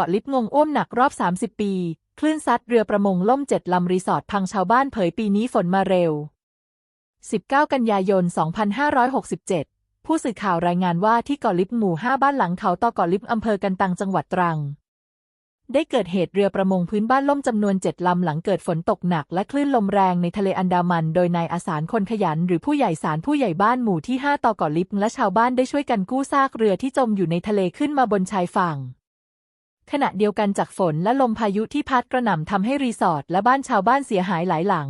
าะลิบงงอ้วมหนักรอบ 30 ปี คลื่นซัดเรือประมงล่มเจ็ดลำรีสอร์ทพังชาวบ้านเผยปีนี้ฝนมาเร็ว 19 กันยายน 2567 ผู้สื่อข่าวรายงานว่าที่เกาะลิบหมู่ 5 บ้านหลังเขาต่อเกาะลิบอำเภอกันตังจังหวัดตรัง ได้เกิดเหตุเรือประมงพื้นบ้านล่มจำนวนเจ็ดลำหลังเกิดฝนตกหนักและคลื่นลมแรงในทะเลอันดามัน โดยนายอาสารคนขยัน หรือผู้ใหญ่สารผู้ใหญ่บ้านหมู่ที่ 5 ต่อเกาะลิบและชาวบ้านได้ช่วยกันกู้ซากเรือที่จมอยู่ในทะเลขึ้นมาบนชายฝั่ง ขณะเดียวกันจากฝนและลมพายุที่พัดกระหน่ำทำให้รีสอร์ทและบ้านชาวบ้านเสียหายหลายหลัง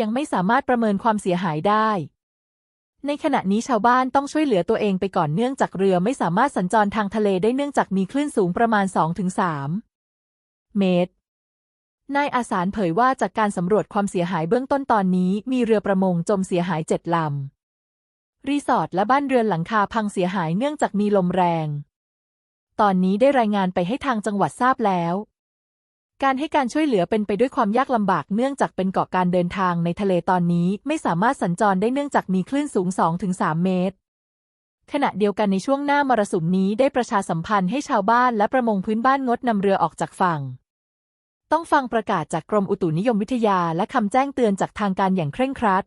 ยังไม่สามารถประเมินความเสียหายได้ ในขณะนี้ชาวบ้านต้องช่วยเหลือตัวเองไปก่อนเนื่องจากเรือไม่สามารถสัญจรทางทะเลได้เนื่องจากมีคลื่นสูงประมาณ 2-3 เมตร นายอาสารเผยว่าจากการสำรวจความเสียหายเบื้องต้นตอนนี้ มีเรือประมงจมเสียหายเจ็ดลำรีสอร์ทและบ้านเรือนหลังคาพังเสียหายเนื่องจากมีลมแรง ตอนนี้ได้รายงานไปให้ทางจังหวัดทราบแล้ว การให้การช่วยเหลือเป็นไปด้วยความยากลำบากเนื่องจากเป็นเกาะการเดินทางในทะเลตอนนี้ไม่สามารถสัญจรได้เนื่องจากมีคลื่นสูง 2-3 เมตร ขณะเดียวกันในช่วงหน้ามรสุมนี้ได้ประชาสัมพันธ์ให้ชาวบ้านและประมงพื้นบ้านงดนำเรือออกจากฝั่ง ต้องฟังประกาศจากกรมอุตุนิยมวิทยาและคำแจ้งเตือนจากทางการอย่างเคร่งครัด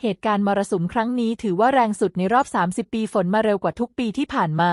เหตุการณ์มรสุมครั้งนี้ถือว่าแรงสุดในรอบ 30 ปีฝนมาเร็วกว่าทุกปีที่ผ่านมา